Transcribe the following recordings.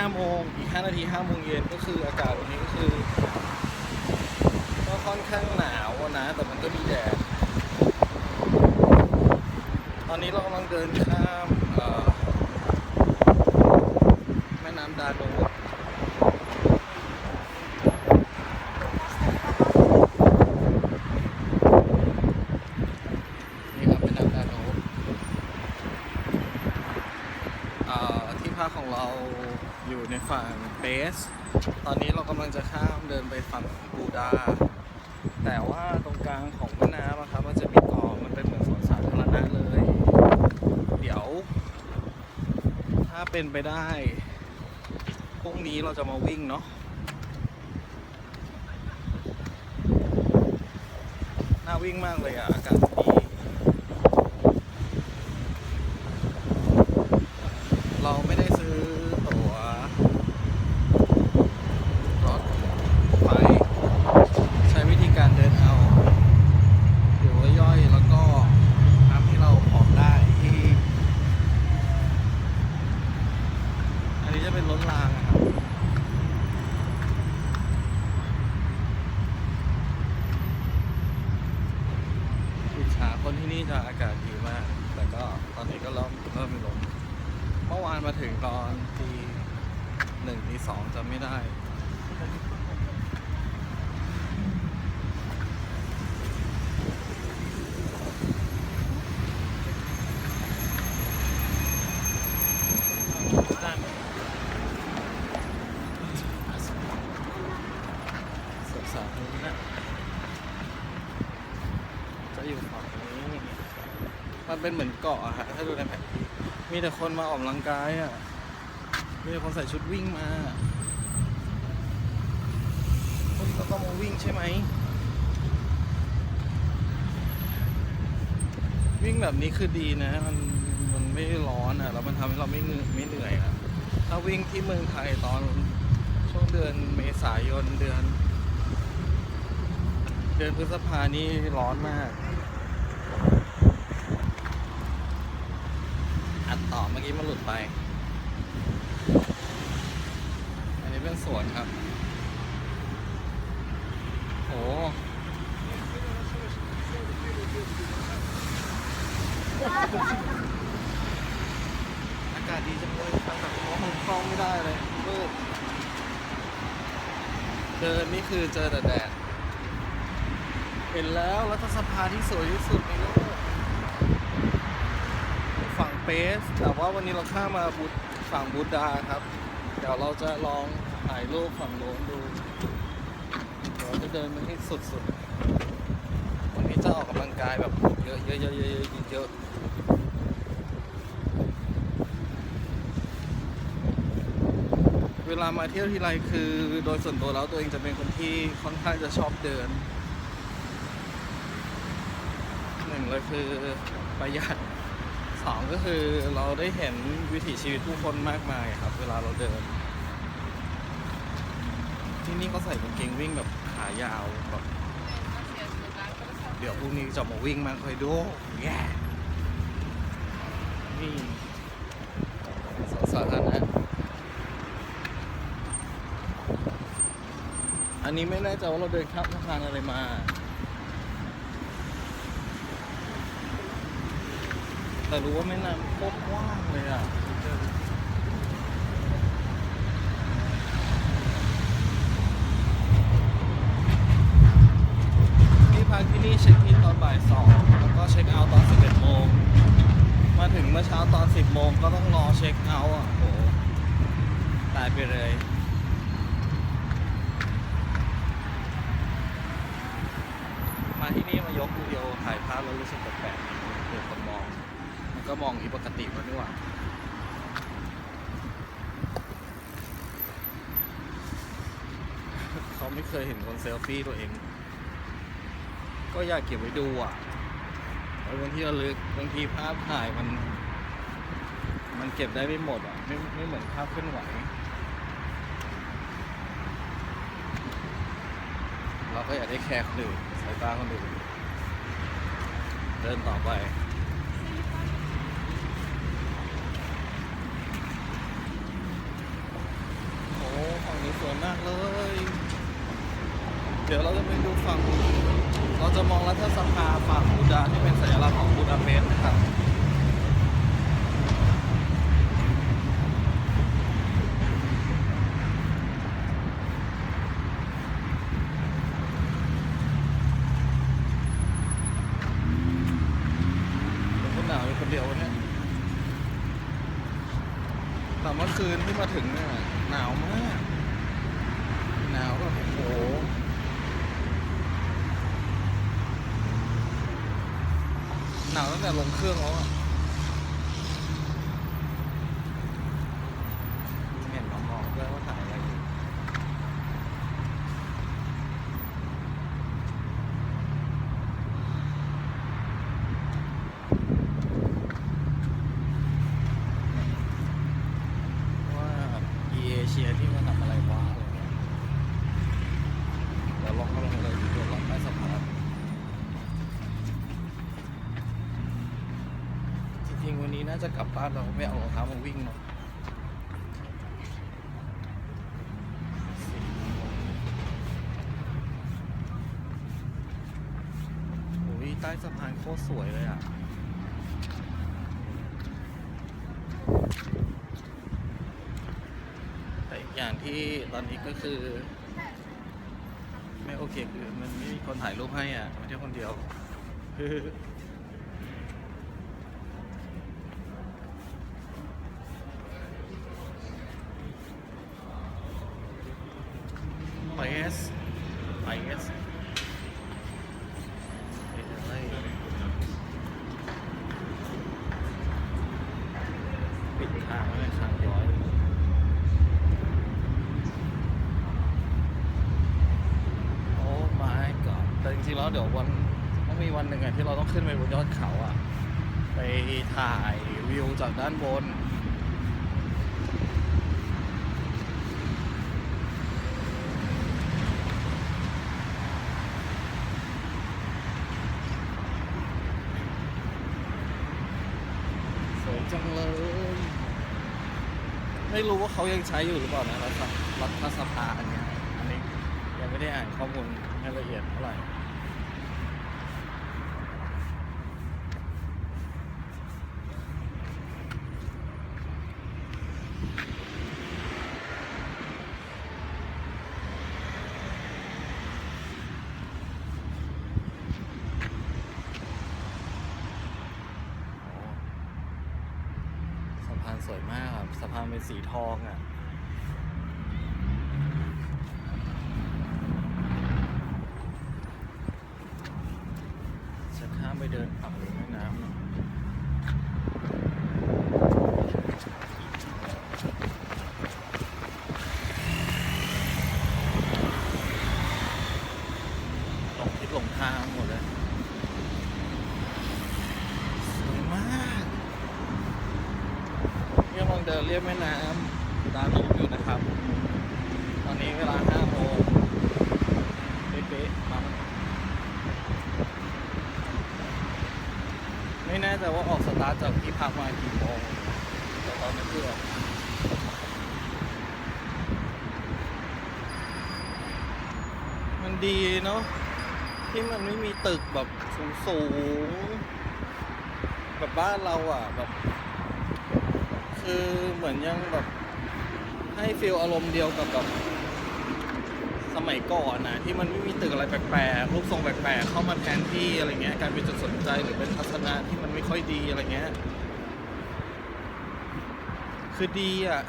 5โมงอีก 5 นาที5โมงเย็นก็คืออากาศวันนี้ก็คือก็ค่อนข้างหนาวนะ แต่มันก็มีแดด ตอนนี้เรากำลังเดินข้ามแม่น้ำดาโนดนี่ครับแม่น้ำดาโนดเอ่อที่พักของเราอยู่ ในฝั่งเบส ตอนนี้เรากำลังจะข้ามเดินไปฝั่งบูดา แต่ว่าตรงกลางของแม่น้ำอะครับมันจะมีเกาะมันเป็นเหมือนสวนสาธารณะเลย เดี๋ยว ถ้าเป็นไปได้พรุ่งนี้เราจะมาวิ่งเนาะน่าวิ่งมากเลยอะอากาศดีเราไม่ได้ซื้อตั๋วรถไฟ ใช้วิธีการเดินเอาหรือว่าย่อยแล้วก็ทำให้เราออกได้ที่ อันนี้จะเป็นรถรางอะครับ อิจฉาคนที่นี่จะอากาศดีมาก แต่ ก็ตอนนี้ก็เริ่มเริ่มลมเมื่อวานมาถึงตอนตีหนึ่งตีสองจำไม่ได้สาธารณะจะอยู่ฝั่งนี้ มันเป็นเหมือนเกาะอะฮะถ้าดูในแผนที่มีแต่คนมาออกกำลังกายอะมีแต่คนใส่ชุดวิ่งมาคนก็ต้องมาวิ่งใช่ไหม วิ่งแบบนี้คือดีนะ มันมันไม่ร้อนอะแล้วมันทำให้เราไม่เหนื่อยไม่เหนื่อยอะถ้าวิ่งที่เมืองไทยตอนช่วงเดือนเมษายนเดือน เดือนพฤษภานี่ร้อนมาก อัด ต่อเมื่อกี้มันหลุดไป อันนี้เป็นสวนครับ โอ้อากาศดีจังเลยครับแบบมองกล้องไม่ได้เลยมืดเดินนี่คือเจอแต่แดด เห็นแล้วรัฐสภาที่สวยที่สุดในโลก ฝั่งเปสแต่ว่าวันนี้เราข้ามมาบุตฝั่งบูดาครับ เดี๋ยวเราจะลองถ่ายรูปฝั่งโน้นดูเดี๋ยวจะเดินไปให้สุดๆ วันนี้จะออกกำลังกายแบบเยอะๆเยอะๆเยอะๆเยอะเวลามาเที่ยวทีไรคือโดยส่วนตัวแล้วตัวเองจะเป็นคนที่ค่อนข้างจะชอบเดินหนึ่งเลยคือประหยัด สองก็คือเราได้เห็นวิถีชีวิตผู้คนมากมายครับ เวลาเราเดิน ที่นี่เขาใส่กางเกงวิ่งแบบขายาวแบบเดี๋ยวพรุ่งนี้จะมาวิ่งมาคอยดูแย่นี่สวนสาธารณะอันนี้ไม่แน่ใจว่าเราเดินข้ามสะพานอะไรมา แต่รู้ว่าแม่น้ำโคตรกว้างเลยอะที่พักที่นี่เช็คอินตอนบ่ายสองแล้วก็เช็คเอาท์ตอน11โมง มาถึงเมื่อเช้าตอน10โมงก็ต้องรอเช็คเอาท์อะโหตายไปเลยมาที่นี่มายกวิดีโอถ่ายภาพแล้วรู้สึกแปลกๆ ก็มองอีปกติแล้วนี่หว่าเขาไม่เคยเห็นคนเซลฟี่ตัวเอง ก็อยากเก็บไว้ดูอะเอาบางทีระลึกบางทีภาพถ่ายมัน มันเก็บได้ไม่หมดอะไม่ไม่เหมือนภาพเคลื่อนไหวเราก็อยากได้แคร์คนอื่นสายตาคนอื่นเดินต่อไป สวยมากเลย เดี๋ยวเราจะไปดูฝั่ง เราจะมองรัฐสภาฝั่งบูดาที่เป็นสัญลักษณ์ของบูดาเปสต์นะครับเป็นคนหนาวอยู่คนเดียววะเนี่ยแต่เมื่อคืนที่มาถึงเนี่ยหนาวมาก หนาวแบบโอ้โห หนาวตั้งแต่ลงเครื่องแล้วอะเห็นน้องๆด้วยว่าถ่ายอะไรอยู่ว่าอีเอเชียที่มัน น่าจะกลับบ้านเราไม่เอารองเท้ามาวิ่งเนาะโอ้ยใต้สะพานโคตรสวยเลยอะแต่อีกอย่างที่ตอนนี้ก็คือ ไม่โอเคคือมันไม่มีคนถ่ายรูปให้อะไม่ใช่คนเดียว ปิดทางไว้เลยทางย้อยโอ้ my god แต่จริงๆแล้วเดี๋ยววันต้องมีวันหนึ่งอะที่เราต้องขึ้นไปบนยอดเขาอะไปถ่ายวิวจากด้านบน จังเลย ไม่รู้ว่าเขายังใช้อยู่หรือเปล่านะรัฐรัฐสภาอันนี้ยอันนี้ยังไม่ได้อ่านข้อมูลให้ละเอียดเท่าไหร่ วยมากครับสะพานเป็นสีทองอะจะข้ามไปเดินฝั่งริมแม่น้ำเนอะหลงทิศหลงทางหมดเลยสวยมาก นี่กำลังเดินเรียบแม่น้ำดานูบอยู่นะครับ ตอนนี้เวลา5โมงเป๊ะๆครับไม่แน่ใจว่าออกสตาร์ทจากที่พักมากี่โมงแต่ตอนนี้คือมันดีเนาะที่มันไม่มีตึกแบบสูงๆแบบบ้านเราอะแบบ คือเหมือนยังแบบให้ฟีลอารมณ์เดียวกับแบบสมัยก่อนนะที่มันไม่มีตึกอะไรแปลกๆรูปทรงแปลกๆเข้ามาแทนที่อะไรเงี้ยการเป็นจุดสนใจหรือเป็นทัศนะที่มันไม่ค่อยดีอะไรเงี้ยคือดีอะ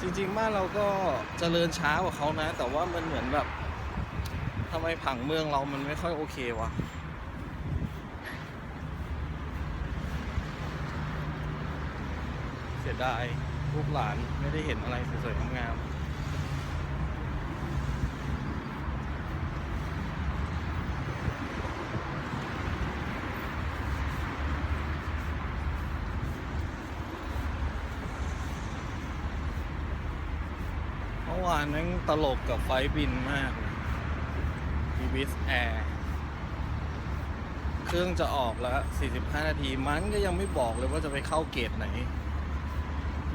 จริงๆบ้านเราก็เจริญช้ากว่าเขานะ แต่ว่ามันเหมือนแบบทำไมผังเมืองเรามันไม่ค่อยโอเควะ สียดายลูกหลานไม่ได้เห็นอะไรสวยๆงามเมื่อวานนั้นตลกกับไฟบินมากมีบิสแอร์เครื่องจะออกแล้ว 45 นาที มันก็ยังไม่บอกเลยว่าจะไปเข้าเกตไหน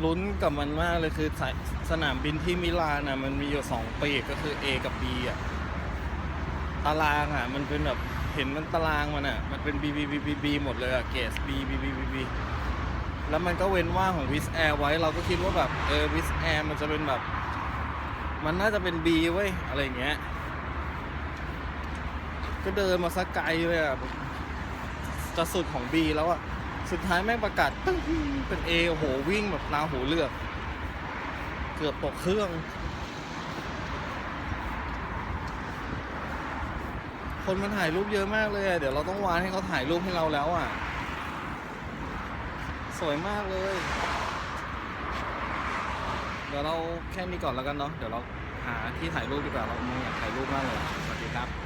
ลุ้นกับมันมากเลยคือสายสนามบินที่มิลานอะ มันมีอยู่สองปีกก็คือ A กับ B อะตารางอะ มันเป็นแบบเห็นมันตารางมันอะ มันเป็น B B B B B หมดเลยอะเกส B B B B B แล้วมันก็เว้นว่างของวิสแอร์ไว้เราก็คิดว่าแบบเออวิสแอร์มันจะเป็นแบบ มันน่าจะเป็น B เว้ยอะไรเงี้ย ก็เดินมาสักไกลเลยอะจะสุดของ B แล้วอะ สุดท้ายแม่งประกาศตึ้งเป็น A โอ้โหวิ่งแบบนาหูเลือก เกือบตกเครื่อง คนมาถ่ายรูปเยอะมากเลยเดี๋ยวเราต้องวานให้เขาถ่ายรูปให้เราแล้วอะ สวยมากเลย เดี๋ยวเราแค่นี้ก่อนแล้วกันเนาะเดี๋ยวเราหาที่ถ่ายรูปดีกว่าเราอยากถ่ายรูปมากเลยสวัสดีครับ